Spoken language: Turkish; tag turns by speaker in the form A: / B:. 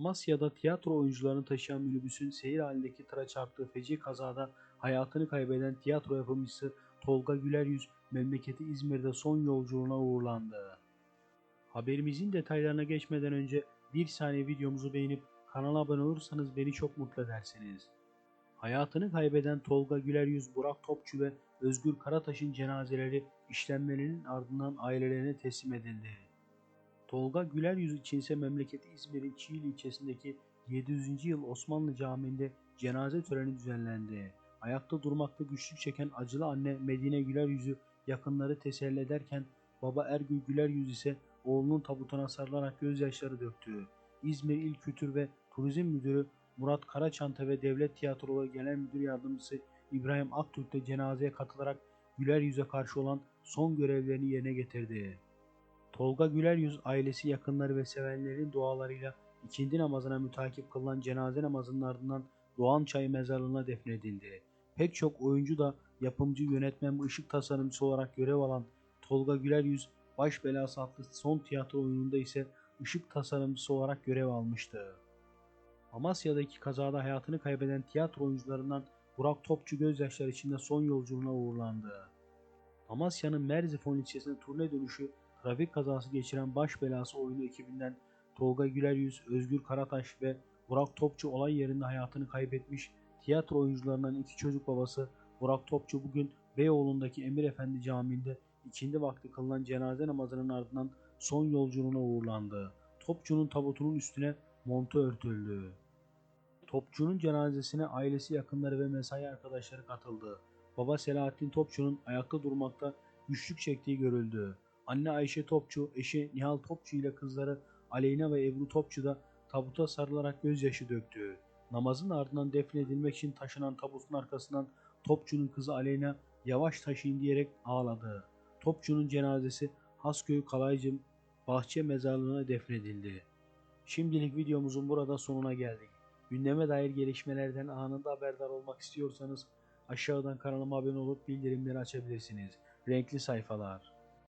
A: Amasya'da tiyatro oyuncularını taşıyan minibüsün seyir halindeki tıra çarptığı feci kazada hayatını kaybeden tiyatro yapımcısı Tolga Güleryüz memleketi İzmir'de son yolculuğuna uğurlandı. Haberimizin detaylarına geçmeden önce bir saniye videomuzu beğenip kanala abone olursanız beni çok mutlu edersiniz. Hayatını kaybeden Tolga Güleryüz, Burak Topçu ve Özgür Karataş'ın cenazeleri işlenmelerinin ardından ailelerine teslim edildi. Tolga Güleryüz için ise memleketi İzmir'in Çiğli ilçesindeki 700. yıl Osmanlı Camii'nde cenaze töreni düzenlendi. Ayakta durmakta güçlük çeken acılı anne Medine Güleryüz'ü yakınları teselli ederken baba Ergül Güleryüz ise oğlunun tabutuna sarılarak gözyaşları döktü. İzmir İl Kültür ve Turizm Müdürü Murat Karaçanta ve Devlet Tiyatroları Genel Müdür Yardımcısı İbrahim Aktürk de cenazeye katılarak Güleryüz'e karşı olan son görevlerini yerine getirdi. Tolga Güleryüz ailesi yakınları ve sevenlerin dualarıyla ikindi namazına mütakip kılınan cenaze namazının ardından Doğan Çay mezarlığına defnedildi. Pek çok oyuncu da yapımcı, yönetmen ve ışık tasarımcısı olarak görev alan Tolga Güleryüz, Baş Belası adlı son tiyatro oyununda ise ışık tasarımcısı olarak görev almıştı. Amasya'daki kazada hayatını kaybeden tiyatro oyuncularından Burak Topçu gözyaşları içinde son yolculuğuna uğurlandı. Amasya'nın Merzifon ilçesine turne dönüşü trafik kazası geçiren baş belası oyunu ekibinden Tolga Güleryüz, Özgür Karataş ve Burak Topçu olay yerinde hayatını kaybetmiş tiyatro oyuncularından iki çocuk babası Burak Topçu bugün Beyoğlu'ndaki Emir Efendi Camii'nde ikindi vakti kılınan cenaze namazının ardından son yolculuğuna uğurlandı. Topçu'nun tabutunun üstüne montu örtüldü. Topçu'nun cenazesine ailesi yakınları ve mesai arkadaşları katıldı. Baba Selahattin Topçu'nun ayakta durmakta güçlük çektiği görüldü. Anne Ayşe Topçu, eşi Nihal Topçu ile kızları Aleyna ve Ebru Topçu da tabuta sarılarak gözyaşı döktü. Namazın ardından defnedilmek için taşınan tabutun arkasından Topçu'nun kızı Aleyna yavaş taşıyın diyerek ağladı. Topçu'nun cenazesi Hasköy Kalaycı Bahçe Mezarlığı'na defnedildi. Şimdilik videomuzun burada sonuna geldik. Gündeme dair gelişmelerden anında haberdar olmak istiyorsanız aşağıdan kanalıma abone olup bildirimleri açabilirsiniz. Renkli sayfalar.